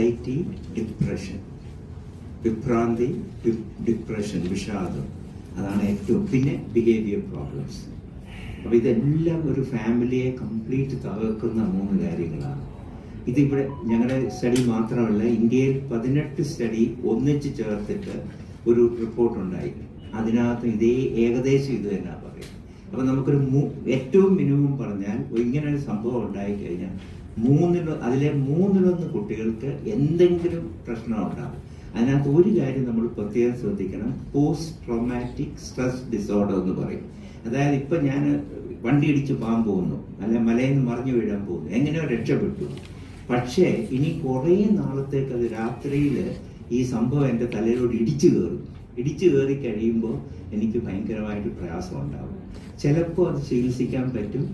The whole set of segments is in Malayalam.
ആൻസൈറ്റി ഡിപ്രഷൻ വിഭ്രാന്തി ഡിപ്രഷൻ വിഷാദം. അതാണ് ഏറ്റവും പിന്നെ ബിഹേവിയർ പ്രോബ്ലംസ് അപ്പൊ ഇതെല്ലാം ഒരു ഫാമിലിയെ കംപ്ലീറ്റ് തകർക്കുന്ന മൂന്ന് കാര്യങ്ങളാണ്. ഇതിവിടെ ഞങ്ങളുടെ സ്റ്റഡി മാത്രമല്ല ഇന്ത്യയിൽ പതിനെട്ട് സ്റ്റഡി ഒന്നിച്ച് ചേർത്തിട്ട് ഒരു റിപ്പോർട്ട് ഉണ്ടായി. അതിനകത്ത് ഇതേ ഏകദേശം ഇത് തന്നെ പറയും അപ്പൊ നമുക്കൊരു ഏറ്റവും മിനിമം പറഞ്ഞാൽ ഇങ്ങനെ ഒരു സംഭവം ഉണ്ടായി കഴിഞ്ഞാൽ മൂന്നിലോ അതിലെ മൂന്നിലൊന്ന് കുട്ടികൾക്ക് എന്തെങ്കിലും പ്രശ്നം ഉണ്ടാകും അതിനകത്ത് ഒരു കാര്യം നമ്മൾ പ്രത്യേകം ശ്രദ്ധിക്കണം. പോസ്റ്റ് ട്രോമാറ്റിക് സ്ട്രെസ് ഡിസോർഡർ എന്ന് പറയും. അതായത് ഇപ്പൊ ഞാൻ വണ്ടി ഇടിച്ച് പോകാൻ പോകുന്നു. അല്ലെ മലയിൽ നിന്ന് മറിഞ്ഞു വീഴാൻ പോകുന്നു. എങ്ങനെയോ രക്ഷപ്പെട്ടു. പക്ഷേ ഇനി കുറേ നാളത്തേക്ക് അത് രാത്രിയിൽ ഈ സംഭവം എന്റെ തലയിലോട്ട് ഇടിച്ചു കയറും. ഇടിച്ചു കയറി കഴിയുമ്പോൾ എനിക്ക് ഭയങ്കരമായിട്ട് പ്രയാസം ഉണ്ടാവും ചിലപ്പോൾ അത് ചികിത്സിക്കാൻ പറ്റും.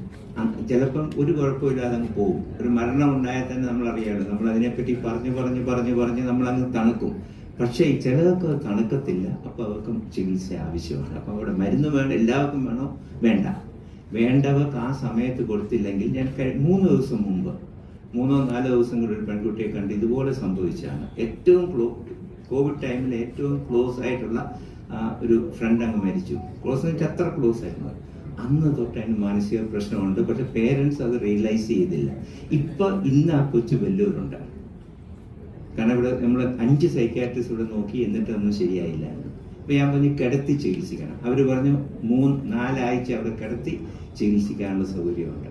ചിലപ്പം ഒരു കുഴപ്പമില്ലാതെ അങ്ങ് പോകും. ഒരു മരണം ഉണ്ടായാൽ തന്നെ നമ്മൾ അറിയാമല്ലോ നമ്മൾ അതിനെപ്പറ്റി പറഞ്ഞു പറഞ്ഞു പറഞ്ഞു പറഞ്ഞ് നമ്മൾ അങ്ങ് തണുക്കും. പക്ഷേ ചിലതൊക്കെ തണുക്കത്തില്ല. അപ്പൊ അവർക്ക് ചികിത്സ ആവശ്യമാണ്. അപ്പൊ അവിടെ മരുന്ന് വേണം എല്ലാവർക്കും വേണോ? വേണ്ട. വേണ്ടവർക്ക് ആ സമയത്ത് കൊടുത്തില്ലെങ്കിൽ ഞാൻ മൂന്ന് ദിവസം മുമ്പ് മൂന്നോ നാലോ ദിവസം കൂടി ഒരു പെൺകുട്ടിയെ കണ്ട് ഇതുപോലെ സംഭവിച്ചാണ് ഏറ്റവും കോവിഡ് ടൈമിൽ ഏറ്റവും ക്ലോസ് ആയിട്ടുള്ള ഒരു ഫ്രണ്ട് അങ്ങ് മരിച്ചു. ക്ലോസ് എന്ന് വെച്ചാൽ അത്ര ക്ലോസ് ആയിരുന്നു അന്ന് തൊട്ട് അതിന് മാനസിക പ്രശ്നമുണ്ട്. പക്ഷെ പേരൻസ് അത് റിയലൈസ് ചെയ്തില്ല. ഇപ്പൊ ഇന്ന് ആ കൊച്ചു വല്ലൂരുണ്ട്. കാരണം ഇവിടെ നമ്മൾ അഞ്ച് സൈക്കാട്രിസ്റ്റ് ഇവിടെ നോക്കി എന്നിട്ട് ഒന്നും ശരിയായില്ല അപ്പൊ ഞാൻ പറഞ്ഞു കിടത്തി ചികിത്സിക്കണം. അവർ പറഞ്ഞു മൂന്ന് നാലാഴ്ച അവിടെ കിടത്തി ചികിത്സിക്കാനുള്ള സൗകര്യമുണ്ട്.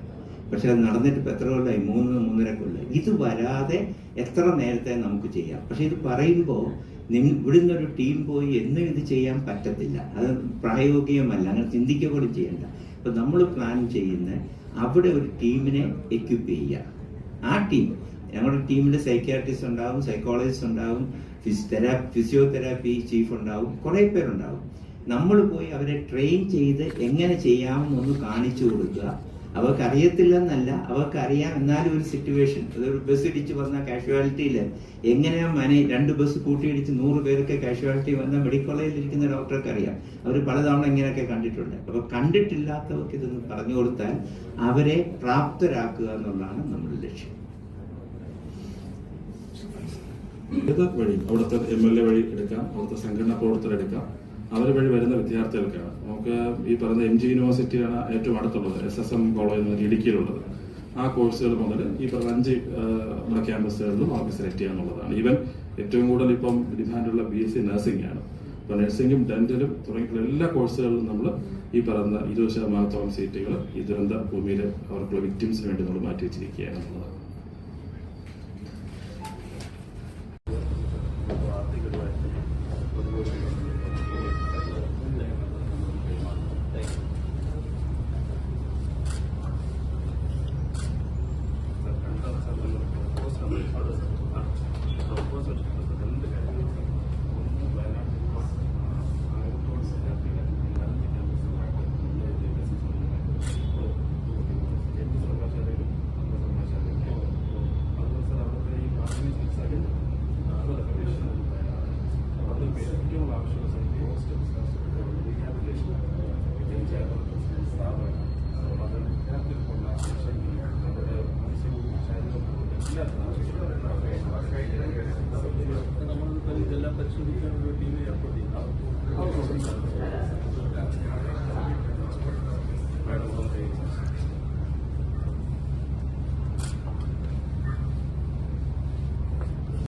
പക്ഷെ അത് നടന്നിട്ട് ഇപ്പൊ എത്ര കൊല്ലമായി മൂന്ന് മൂന്നര കൊല്ലം ഇത് വരാതെ എത്ര നേരത്തെ നമുക്ക് ചെയ്യാം? പക്ഷെ ഇത് പറയുമ്പോൾ നിങ്ങൾ ഇവിടുന്ന് ഒരു ടീം പോയി എന്നും ഇത് ചെയ്യാൻ പറ്റത്തില്ല. അത് പ്രായോഗികമല്ല. അങ്ങനെ ചിന്തിക്കുക പോലും ചെയ്യണ്ട. അപ്പം നമ്മൾ പ്ലാൻ ചെയ്യുന്ന അവിടെ ഒരു ടീമിനെ എക്യുപ്പ് ചെയ്യുക. ആ ടീം ഞങ്ങളുടെ ടീമിൽ സൈക്യാട്രിസ്റ്റ് ഉണ്ടാവും സൈക്കോളജിസ്റ്റ് ഉണ്ടാവും ഫിസിയോതെറാ ഫിസിയോതെറാപ്പി ചീഫ് ഉണ്ടാവും കുറേ പേരുണ്ടാവും. നമ്മൾ പോയി അവരെ ട്രെയിൻ ചെയ്ത് എങ്ങനെ ചെയ്യാമെന്നൊന്ന് കാണിച്ചു കൊടുക്കുക. അവർക്ക് അറിയത്തില്ലെന്നല്ല അവർക്ക് അറിയാം എന്നാലും ഒരു സിറ്റുവേഷൻ അതൊരു ബസ് ഇടിച്ച് വന്ന കാഷ്വാലിറ്റിയിൽ എങ്ങനെയാ മനെ രണ്ട് ബസ് കൂട്ടിയിടിച്ച് നൂറ് പേർക്ക് കാഷ്വാലിറ്റി വന്ന മെഡിക്കൽ കോളേജിൽ ഇരിക്കുന്ന ഡോക്ടർക്ക് അറിയാം അവർ പലതവണ ഇങ്ങനെയൊക്കെ കണ്ടിട്ടുണ്ട്. അപ്പൊ കണ്ടിട്ടില്ലാത്തവർക്ക് ഇതൊന്ന് പറഞ്ഞു കൊടുത്താൽ അവരെ പ്രാപ്തരാക്കുക എന്നുള്ളതാണ് നമ്മുടെ ലക്ഷ്യം. വഴി അവിടുത്തെ എം എൽ എ വഴി എടുക്കാം. അവിടുത്തെ സംഘടനാ പ്രവർത്തകർ എടുക്കാം. അവർ വഴി വരുന്ന വിദ്യാർത്ഥികൾക്കാണ്. നമുക്ക് ഈ പറയുന്ന എം ജി യൂണിവേഴ്സിറ്റിയാണ് ഏറ്റവും അടുത്തുള്ളത് എസ് എസ് എം കോളേജ് ഇടുക്കിയിലുള്ളത്. ആ കോഴ്സുകൾ മുതൽ ഈ പറഞ്ഞ അഞ്ച് നമ്മുടെ ക്യാമ്പസുകളിലും അവർക്ക് സെലക്ട് ചെയ്യാന്നുള്ളതാണ് ഈവൻ ഏറ്റവും കൂടുതൽ ഇപ്പം ഡിമാൻഡുള്ള ബി എസ് സി നഴ്സിംഗ് ആണ്. ഇപ്പൊ നഴ്സിംഗും ഡെന്റലും തുടങ്ങിയിട്ടുള്ള എല്ലാ കോഴ്സുകളിലും നമ്മൾ ഈ പറയുന്ന ഇരുപത് ശതമാനത്തോളം സീറ്റുകൾ ഈ ദുരന്ത ഭൂമിയിൽ അവർക്കുള്ള വിക്ടിംസിന് വേണ്ടി നമ്മൾ മാറ്റി വെച്ചിരിക്കുകയാണ് എന്നുള്ളത്